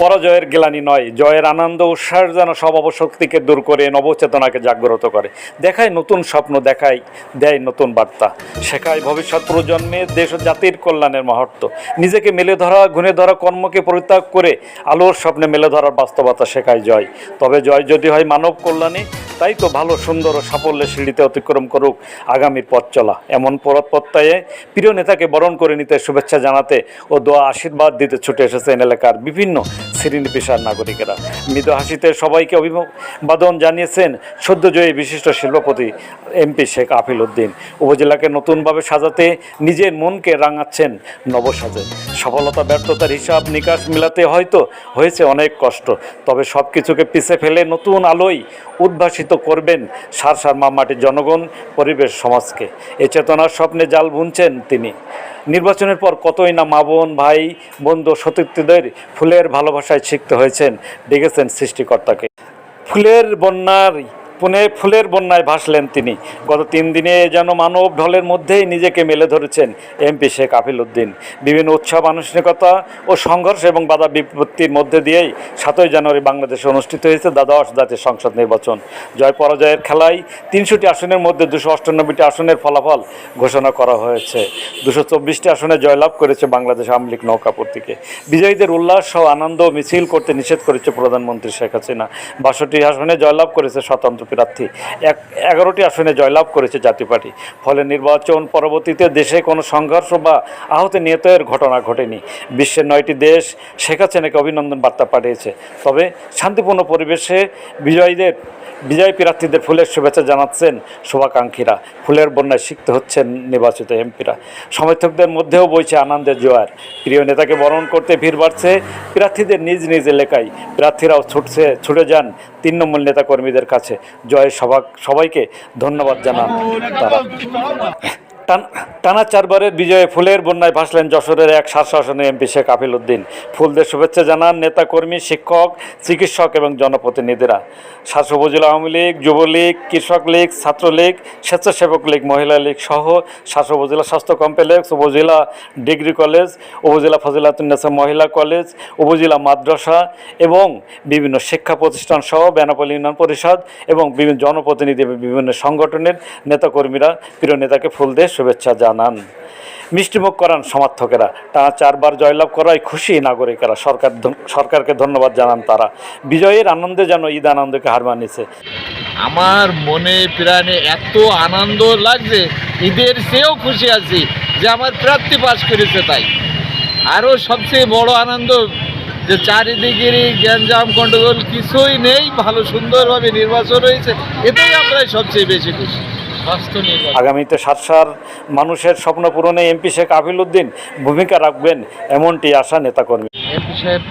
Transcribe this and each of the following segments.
পরাজয়ের গ্লানি নয়, জয়ের আনন্দ উচ্ছ্বাস যেন সব অবশক্তিকে দূর করে, নবচেতনাকে জাগ্রত করে। দেখায় নতুন স্বপ্ন, দেখায়, দেয় নতুন বার্তা। শেখায় ভবিষ্যৎ প্রজন্মে দেশ ও জাতির কল্যাণের মহত্ব। নিজেকে মেলে ধরা, গুণে ধরা কর্মকে পরিত্যাগ করে, আলোর স্বপ্নে মেলে ধরার বাস্তবতা শেখায় জয়। তবে জয় যদি হয় মানব কল্যাণে তাই তো ভালো, সুন্দর ও সাফল্যের সিঁড়িতে অতিক্রম করুক আগামীর পথ চলা। এমন পরত প্রত্যয়ে প্রিয় নেতাকে বরণ করে নিতে শুভেচ্ছা জানাতে ও দোয়া আশীর্বাদ দিতে ছুটে এসেছেন এলাকার বিভিন্ন শ্রেণি পেশার নাগরিকেরা। মৃদু হাসিতে সবাইকে অভিবাদন জানিয়েছেন সদ্যজয়ী বিশিষ্ট শিল্পপতি এমপি শেখ আফিল উদ্দিন। উপজেলাকে নতুনভাবে সাজাতে নিজের মনকে রাঙাচ্ছেন নবসাজে। সফলতা, ব্যর্থতার হিসাব নিকাশ মিলাতে হয়তো হয়েছে অনেক কষ্ট, তবে সব কিছুকে পিছে ফেলে নতুন আলোয় উদ্ভাসিত করবেন সার সার মামাটির জনগণ, পরিবেশ সমাজকে। এ চেতনার স্বপ্নে জাল বুনছেন তিনি। নির্বাচনের পর কতই না মা বোন, ভাই, বন্ধু সতীর্থীদের ফুলের ভালোবাসায় শিখতে হয়েছেন, ডেকেছেন সৃষ্টিকর্তাকে। ফুলের বন্যার পুনে ফুলের বন্যায় ভাসলেন তিনি। গত তিন দিনে যেন মানব ঢলের মধ্যেই নিজেকে মেলে ধরেছেন এমপি শেখ আফিল উদ্দিন। বিভিন্ন উৎসব, আনুষ্ঠানিকতা ও সংঘর্ষ এবং বাধা বিপত্তির মধ্যে দিয়েই সাতই জানুয়ারি বাংলাদেশে অনুষ্ঠিত হয়েছে দ্বাদশ জাতীয় সংসদ নির্বাচন। জয় পরাজয়ের খেলায় তিনশোটি আসনের মধ্যে দুশো অষ্টানব্বইটি আসনের ফলাফল ঘোষণা করা হয়েছে। দুশো চব্বিশটি আসনে জয়লাভ করেছে বাংলাদেশ আওয়ামী লীগ নৌকা প্রতীকে বিজয়ীদের উল্লাস সহ আনন্দ মিছিল করতে নিষেধ করেছে প্রধানমন্ত্রী শেখ হাসিনা। বাষট্টি আসনে জয়লাভ করেছে স্বতন্ত্র প্রার্থী। এক, এগারোটি আসনে জয়লাভ করেছে জাতীয় পার্টি। ফলে নির্বাচন পরবর্তীতে দেশে কোনো সংঘর্ষ বা আহত নিহতের ঘটনা ঘটেনি। বিশ্বের নয়টি দেশ শেখ হাসিনাকে অভিনন্দন বার্তা পাঠিয়েছে। তবে শান্তিপূর্ণ পরিবেশে বিজয়ীদের, বিজয়ী প্রার্থীদের ফুলের শুভেচ্ছা জানাচ্ছেন শুভাকাঙ্ক্ষীরা। ফুলের বন্যায় শিখতে হচ্ছেন নির্বাচিত এমপিরা। সমর্থকদের মধ্যেও বইছে আনন্দের জোয়ার। প্রিয় নেতাকে বরণ করতে ভিড় বাড়ছে প্রার্থীদের নিজ নিজ এলাকায়। প্রার্থীরাও ছুটছে, ছুটে যান তিন নম্বর নেতা কর্মীদের কাছে। জয় সভা সবাইকে ধন্যবাদ জানান তারা। টান- চারবারের বিজয়ে ফুলের বন্যায় ভাসলেন যশোরের এক শাসনে এমপি শেখ আফিল উদ্দিন। ফুলদের শুভেচ্ছা জানান নেতাকর্মী, শিক্ষক, চিকিৎসক এবং জনপ্রতিনিধিরা। শাসক উপজেলা আওয়ামী লীগ, যুবলীগ, কৃষক লীগ, ছাত্রলীগ, স্বেচ্ছাসেবক লীগ, মহিলা লীগ সহ শাসক উপজেলা স্বাস্থ্য কমপ্লেক্স, উপজেলা ডিগ্রি কলেজ, উপজেলা ফজিলাতুন্নেসা মহিলা কলেজ, উপজেলা মাদ্রাসা এবং বিভিন্ন শিক্ষা প্রতিষ্ঠান সহ বেনাপোল ইউনিয়ন পরিষদ এবং বিভিন্ন জনপ্রতিনিধি বিভিন্ন সংগঠনের নেতাকর্মীরা, প্রিয় নেতাকে ফুল দিয়ে শুভেচ্ছা জানান। মিষ্টিমুখ করান সমর্থকেরা। টানা চারবার জয়লাভ করায় খুশি নাগরিকেরা। সরকার সরকারকে ধন্যবাদ জানান তারা। বিজয়ের আনন্দে যেন ঈদ আনন্দকে হার মানিয়েছে। আমার মনে প্রাণে এত আনন্দ লাগছে, ঈদের চেয়েও খুশি আছি যে আমার প্রার্থী পাশ করেছে তাই। আরও সবচেয়ে বড় আনন্দ যে চারিদিকের গ্যাঞ্জাম গন্ডগোল কিছুই নেই, ভালো সুন্দরভাবে নির্বাচন হয়েছে, এটাই আমরা সবচেয়ে বেশি খুশি। আগামীতে সাতসার মানুষের স্বপ্ন পূরণে এমপি শেখ আফিল উদ্দিন ভূমিকা রাখবেন এমনটি আশা নেতাকর্মী। এমপি সাহেব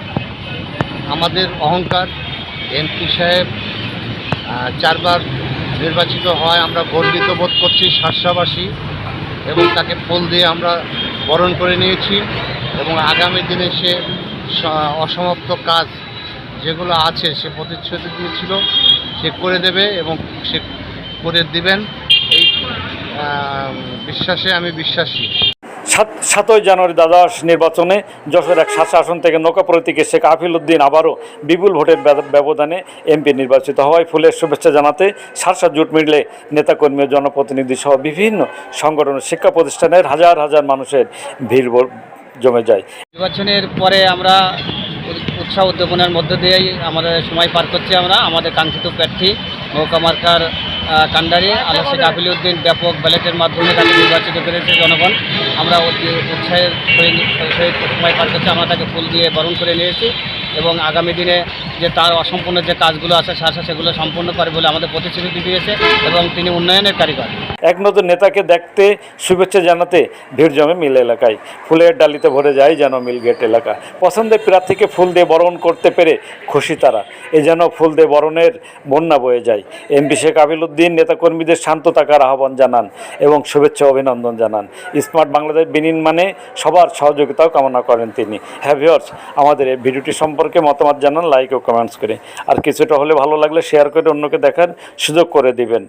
আমাদের অহংকার। এমপি সাহেব চারবার নির্বাচিত হয় আমরা গর্বিত বোধ করছি শাসাবাসী এবং তাকে ফুল দিয়ে আমরা বরণ করে নিয়েছি এবং আগামী দিনে সে অসমাপ্ত কাজ যেগুলো আছে সে প্রতিশ্রুতি দিয়েছিল সে করে দেবে এবং সে করে দিবেন। বিশ্বাসে আমি বিশ্বাসী। সাত সাতই জানুয়ারি দ্বাদশ নির্বাচনে যশোর এক আসন থেকে নৌকা প্রতীকে শেখ আফিল উদ্দিন আবারও বিপুল ভোটের ব্যবধানে এমপি নির্বাচিত হওয়ায় ফুলের শুভেচ্ছা জানাতে সারসা জুট মিললে নেতাকর্মী ও জনপ্রতিনিধি সহ বিভিন্ন সংগঠন শিক্ষা প্রতিষ্ঠানের হাজার হাজার মানুষের ভিড় জমে যায়। নির্বাচনের পরে আমরা উৎসাহ উদ্দীপনার মধ্য দিয়েই আমাদের সময় পার করছি আমরা। আমাদের কাঙ্ক্ষিত প্রার্থী নৌকা মার্কার কান্ডারি আল্লাহ শেখ উদ্দিন ব্যাপক ব্যালেটের মাধ্যমে তাকে নির্বাচিত করেছে জনগণ। আমরা অতি উৎসাহের সময় পার করছি। আমরা তাকে ফুল দিয়ে বরণ করে নিয়েছি এবং আগামী দিনে যে তার অসম্পূর্ণ যে কাজগুলো আছে শাসা সেগুলো সম্পূর্ণ করে বলে আমাদের প্রতিশ্রুতি দিয়েছে এবং তিনি উন্নয়নের কারিগর। এক নতুন নেতাকে দেখতে, শুভেচ্ছা জানাতে ভিড় জমে মিল এলাকায়। ফুলের ডালিতে ভরে যায় যেন মিলগেট এলাকা। পছন্দের প্রার্থীকে ফুল দিয়ে বরণ করতে পেরে খুশি তারা। এ যেন ফুল দিয়ে বরণের বন্যা বয়ে যায়। এমপি শেখ আবিল উদ্দিন নেতাকর্মীদের শান্ত থাকার আহ্বান জানান এবং শুভেচ্ছা অভিনন্দন জানান। স্মার্ট বাংলাদেশ বিনির্মাণে সবার সহযোগিতাও কামনা করেন তিনি। হ্যাভিয়ার্স আমাদের এই ভিডিওটি সম্পর্কে মতামত জানান, লাইক ও কমেন্টস করে। আর কিছুটা হলে ভালো লাগলে শেয়ার করে অন্যকে দেখার সুযোগ করে দিবেন।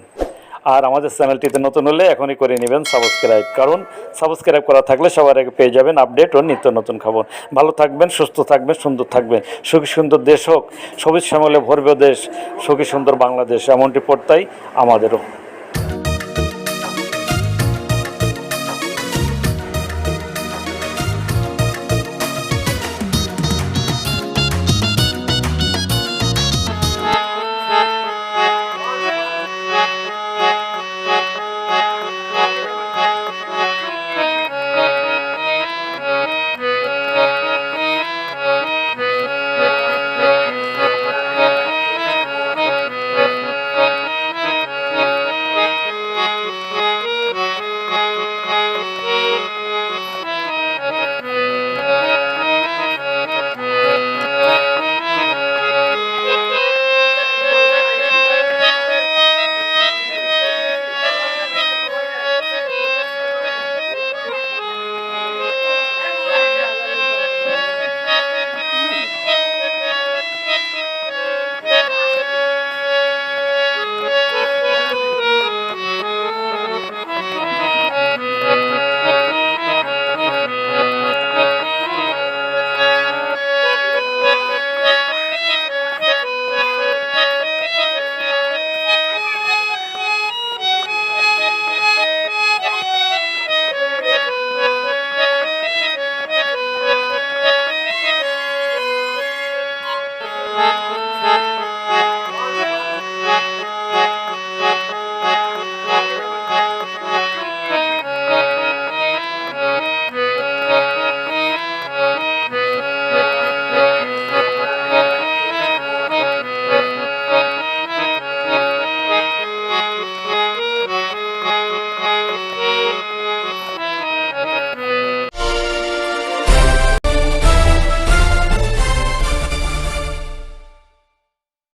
আর আমাদের চ্যানেলটিতে নতুন হলে এখনই করে নেবেন সাবস্ক্রাইব। কারণ সাবস্ক্রাইব করা থাকলে সবার আগে পেয়ে যাবেন আপডেট ও নিত্য নতুন খবর। ভালো থাকবেন, সুস্থ থাকবেন, সুন্দর থাকবেন। সুখী সুন্দর দেশ হোক, সবুজ শ্যামলে ভরবে দেশ, সুখী সুন্দর বাংলাদেশ, এমনটি পড়তাই আমাদেরও।